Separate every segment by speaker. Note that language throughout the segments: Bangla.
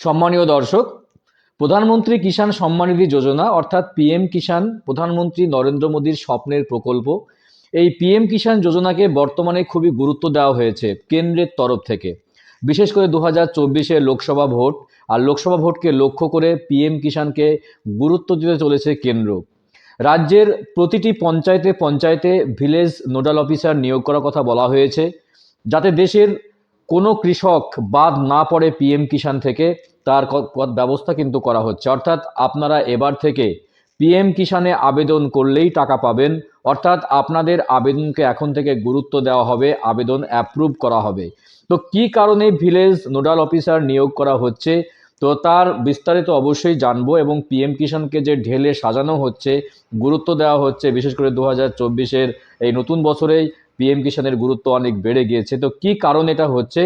Speaker 1: সম্মানীয় দর্শক, প্রধানমন্ত্রী কিষাণ সম্মানিধি যোজনা, অর্থাৎ পিএম কিষাণ প্রধানমন্ত্রী নরেন্দ্র মোদীর স্বপ্নের প্রকল্প, এই পিএম কিষাণ যোজনাকে বর্তমানে খুবই গুরুত্ব দেওয়া হয়েছে কেন্দ্রের তরফ থেকে। বিশেষ করে দু হাজার লোকসভা ভোট, আর লোকসভা ভোটকে লক্ষ্য করে পিএম কিষাণকে গুরুত্ব দিতে চলেছে কেন্দ্র। রাজ্যের প্রতিটি পঞ্চায়েতে পঞ্চায়েতে ভিলেজ নোডাল অফিসার নিয়োগ করার কথা বলা হয়েছে, যাতে দেশের কোনো কৃষক বাদ না পড়ে পিএম কিষাণ থেকে। তার ব্যবস্থা কিন্তু করা হচ্ছে। অর্থাৎ আপনারা এবার থেকে পিএম কিষাণে আবেদন করলেই টাকা পাবেন। অর্থাৎ আপনাদের আবেদনকে এখন থেকে গুরুত্ব দেওয়া হবে, আবেদন অ্যাপ্রুভ করা হবে। তো কি কারণে ভিলেজ নোডাল অফিসার নিয়োগ করা হচ্ছে? তো তার বিস্তারিত অবশ্যই জানব এবং পিএম কিষাণকে যে ঢেলে সাজানো হচ্ছে, গুরুত্ব দেওয়া হচ্ছে, বিশেষ করে দু হাজার এই নতুন বছরেই পিএম কিষাণের গুরুত্ব অনেক বেড়ে গিয়েছে। তো কি কারণ এটা হচ্ছে?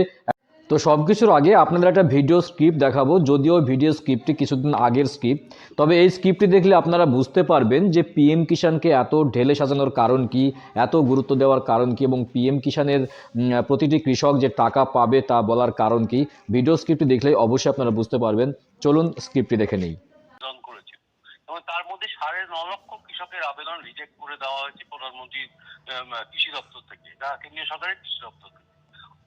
Speaker 1: তো সব কিছুর আগে আপনাদের একটা ভিডিও স্ক্রিপ্ট দেখাবো যদিও ভিডিও স্ক্রিপ্টটি কিছুদিন আগের স্ক্রিপ্ট তবে এই স্ক্রিপ্টটি দেখলে আপনারা বুঝতে পারবেন যে পিএম কিষাণকে এত ঢেলে সাজানোর কারণ কি এত গুরুত্ব দেওয়ার কারণ কি এবং পিএম কিষাণের প্রতিটি কৃষক যে টাকা পাবে তা বলার কারণ কি। ভিডিও স্ক্রিপ্টটি দেখলেই অবশ্যই আপনারা বুঝতে পারবেন। চলুন স্ক্রিপ্টটি দেখে নিই।
Speaker 2: তার মধ্যে সাড়ে ন লক্ষ কৃষকের আবেদন রিজেক্ট করে দেওয়া হয়েছে প্রধানমন্ত্রীর উম, কৃষি দপ্তর থেকে কেন্দ্রীয় সরকারের কৃষি দপ্তর থেকে।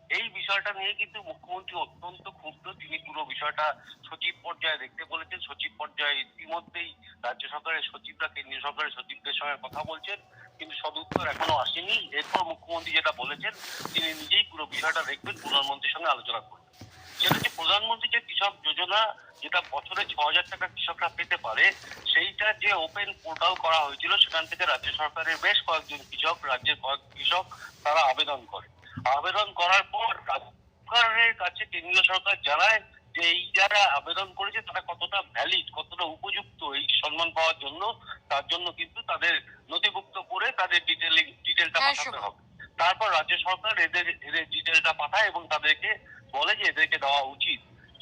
Speaker 2: এই বিষয়টা নিয়ে কিন্তু মুখ্যমন্ত্রী অত্যন্ত ক্ষুব্ধ। তিনি পুরো বিষয়টা সচিব পর্যায়ে দেখতে বলেছেন। সচিব পর্যায়ে ইতিমধ্যেই রাজ্য সরকারের সচিবরা, কেন্দ্রীয় সরকারের সচিবদের সঙ্গে কথা বলছেন। কিন্তু সদুত্তর এখনও আসেনি। এরপর মুখ্যমন্ত্রী যেটা বলেছেন, তিনি নিজেই পুরো বিষয়টা দেখবেন, প্রধানমন্ত্রীর সঙ্গে আলোচনা করবেন। যেটা হচ্ছে প্রধানমন্ত্রী যে কৃষক যোজনা, যেটা বছরে ছ হাজার টাকা কৃষকরা পেতে পারে, সেইটা যে ওপেন পোর্টাল করা হয়েছিল, সেখান থেকে রাজ্য সরকারের বেশ কয়েকজন কৃষক, রাজ্যের কয়েক কৃষক তারা আবেদন করে আবেদন করার পর সরকারের কাছে কেন্দ্রীয় সরকার জানায় যে এই যারা আবেদন করেছে তারা কতটা ভ্যালিড কতটা উপযুক্ত এই সম্মান পাওয়ার জন্য তার জন্য কিন্তু তাদের নথিভুক্ত করে তাদের ডিটেলিং ডিটেলটা
Speaker 3: হ্যাঁ,
Speaker 2: পাঠাতে হবে। তারপর রাজ্য সরকার এদের এদের ডিটেলটা পাঠায় এবং তাদেরকে বলে যে এদেরকে দেওয়া উচিত।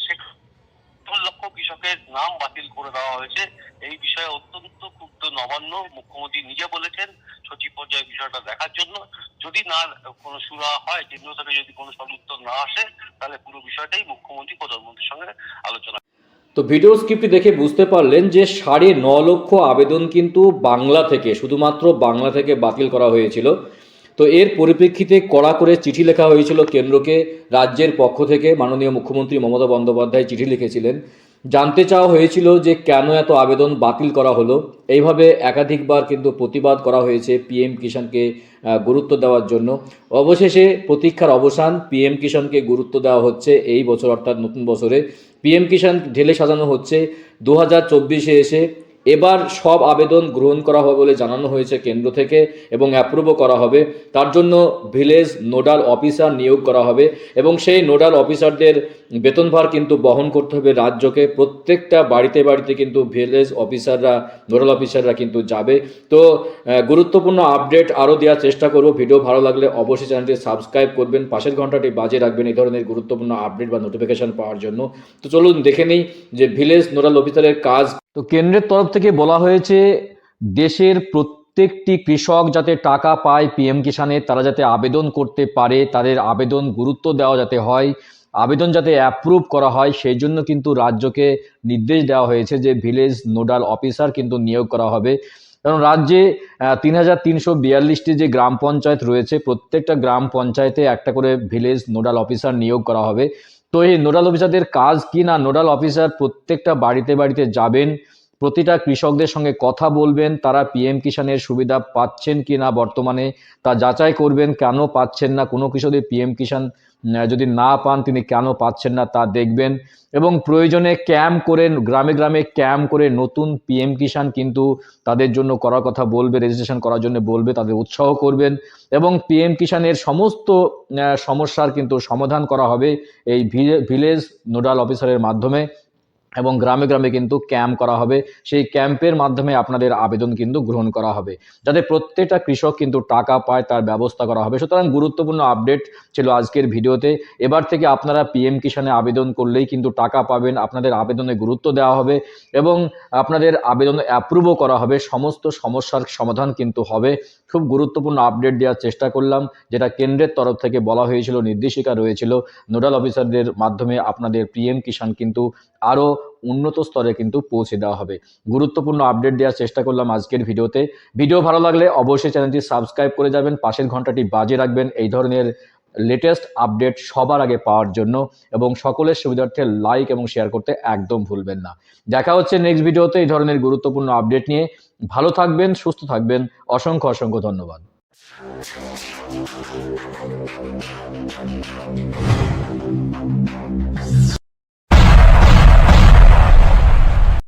Speaker 2: লক্ষ কৃষকের নাম বাতিল করে দেওয়া হয়েছে। এই বিষয়ে অত্যন্ত ক্ষুব্ধ নবান্ন মুখ্যমন্ত্রী নিজে বলেছেন সচিব পর্যায়ে বিষয়টা দেখার জন্য। যদি না, কোনো সুরা হয়, কেন্দ্র থেকে যদি কোনো সদুত্তর না আসে, তাহলে পুরো বিষয়টাই মুখ্যমন্ত্রী, প্রধানমন্ত্রীর সঙ্গে আলোচনা।
Speaker 1: তো ভিডিও স্ক্রিপ্টটি দেখে বুঝতে পারলেন যে সাড়ে ন লক্ষ আবেদন কিন্তু বাংলা থেকে, শুধুমাত্র বাংলা থেকে বাতিল করা হয়েছিল। তো এর পরিপ্রেক্ষিতে কড়া করে চিঠি লেখা হয়েছিল কেন্দ্রকে, রাজ্যের পক্ষ থেকে। মাননীয় মুখ্যমন্ত্রী মমতা বন্দ্যোপাধ্যায় চিঠি লিখেছিলেন। জানতে চাওয়া হয়েছিল যে কেন এত আবেদন বাতিল করা হলো। এইভাবে একাধিকবার কিন্তু প্রতিবাদ করা হয়েছে পিএম কিষাণকে গুরুত্ব দেওয়ার জন্য। অবশেষে প্রতীক্ষার অবসান পিএম কিষাণকে গুরুত্ব দেওয়া হচ্ছে এই বছর, অর্থাৎ নতুন বছরে। পিএম কিষাণ ঢেলে সাজানো হচ্ছে। দু হাজার চব্বিশে এসে এবার সব আবেদন গ্রহণ করা হবে বলে জানানো হয়েছে কেন্দ্র থেকে এবং অ্যাপ্রুভও করা হবে। তার জন্য ভিলেজ নোডাল অফিসার নিয়োগ করা হবে এবং সেই নোডাল অফিসারদের বেতনভার কিন্তু বহন করতে হবে রাজ্যকে। প্রত্যেকটা বাড়িতে বাড়িতে কিন্তু ভিলেজ অফিসাররা, নোডাল অফিসাররা কিন্তু যাবে। তো গুরুত্বপূর্ণ আপডেট আরও দেওয়ার চেষ্টা করব। ভিডিও ভালো লাগলে অবশ্যই চ্যানেলটি সাবস্ক্রাইব করবেন, পাশের ঘন্টাটি বাজে রাখবেন এই ধরনের গুরুত্বপূর্ণ আপডেট বা নোটিফিকেশন পাওয়ার জন্য। তো চলুন দেখে নিই যে ভিলেজ নোডাল অফিসারের কাজ তো কেন্দ্রের তরফ থেকে বলা হয়েছে, দেশের প্রত্যেকটি কৃষক যাতে টাকা পায় পিএম কিষানে তারা যাতে আবেদন করতে পারে, তাদের আবেদন গুরুত্ব দেওয়া যাতে হয়, আবেদন যাতে অ্যাপ্রুভ করা হয়, সেই জন্য কিন্তু রাজ্যকে নির্দেশ দেওয়া হয়েছে যে ভিলেজ নোডাল অফিসার কিন্তু নিয়োগ করা হবে। কারণ রাজ্যে তিন হাজার তিনশো বিয়াল্লিশটি যে গ্রাম পঞ্চায়েত রয়েছে, প্রত্যেকটা গ্রাম পঞ্চায়েতে একটা করে ভিলেজ নোডাল অফিসার নিয়োগ করা হবে। তো এই নোডাল অফিসারদের কাজ কি না? নোডাল অফিসার প্রত্যেকটা বাড়িতে বাড়িতে যাবেন। প্রতিটা কৃষকদের সঙ্গে কথা বলবেন, তারা পিএম কিষাণের সুবিধা পাচ্ছেন কি না বর্তমানে, তা যাচাই করবেন কেন পাচ্ছেন না, কোনো কৃষকের পিএম কিষাণ যদি না পান তিনি কেন পাচ্ছেন না তা দেখবেন। এবং প্রয়োজনে ক্যাম্প করে, গ্রামে গ্রামে ক্যাম্প করে নতুন পিএম কিষাণ কিন্তু তাদের জন্য করার কথা বলবে রেজিস্ট্রেশন করার জন্য বলবে, তাদের উৎসাহ করবেন। এবং পিএম কিষাণের সমস্ত সমস্যার কিন্তু সমাধান করা হবে এই ভিলে- ভিলেজ নোডাল অফিসারের মাধ্যমে। এবং গ্রামে গ্রামে কিন্তু ক্যাম্প করা হবে। সেই ক্যাম্পের মাধ্যমে আপনাদের আবেদন কিন্তু গ্রহণ করা হবে। যাতে প্রত্যেকটা কৃষক কিন্তু টাকা পায়, তার ব্যবস্থা করা হবে। সুতরাং গুরুত্বপূর্ণ আপডেট ছিল আজকের ভিডিওতে। এবার থেকে আপনারা পিএম কিষানে আবেদন করলেই কিন্তু টাকা পাবেন। আপনাদের আবেদনে গুরুত্ব দেওয়া হবে এবং আপনাদের আবেদন অ্যাপ্রুভও করা হবে। সমস্ত সমস্যার সমাধান কিন্তু হবে। খুব গুরুত্বপূর্ণ আপডেট দেওয়ার চেষ্টা করলাম, যেটা কেন্দ্রের তরফ থেকে বলা হয়েছিল, নির্দেশিকা রয়েছিল। নোডাল অফিসারদের মাধ্যমে আপনাদের পিএম কিষাণ কিন্তু আরও উন্নত স্তরে কিন্তু পৌঁছে দেওয়া হবে। গুরুত্বপূর্ণ আপডেট দেওয়ার চেষ্টা করলাম আজকের ভিডিওতে। ভিডিও ভালো লাগলে অবশ্যই চ্যানেলটি সাবস্ক্রাইব করে যাবেন, পাশের ঘন্টাটি বাজে রাখবেন। এই ধরনের লেটেস্ট আপডেট সবার আগে পাওয়ার জন্য এবং সকলের সুবিধার্থে লাইক এবং শেয়ার করতে একদম ভুলবেন না। দেখা হচ্ছে নেক্সট ভিডিওতে এই ধরনের গুরুত্বপূর্ণ আপডেট নিয়ে। ভালো থাকবেন, সুস্থ থাকবেন। অসংখ্য অসংখ্য ধন্যবাদ।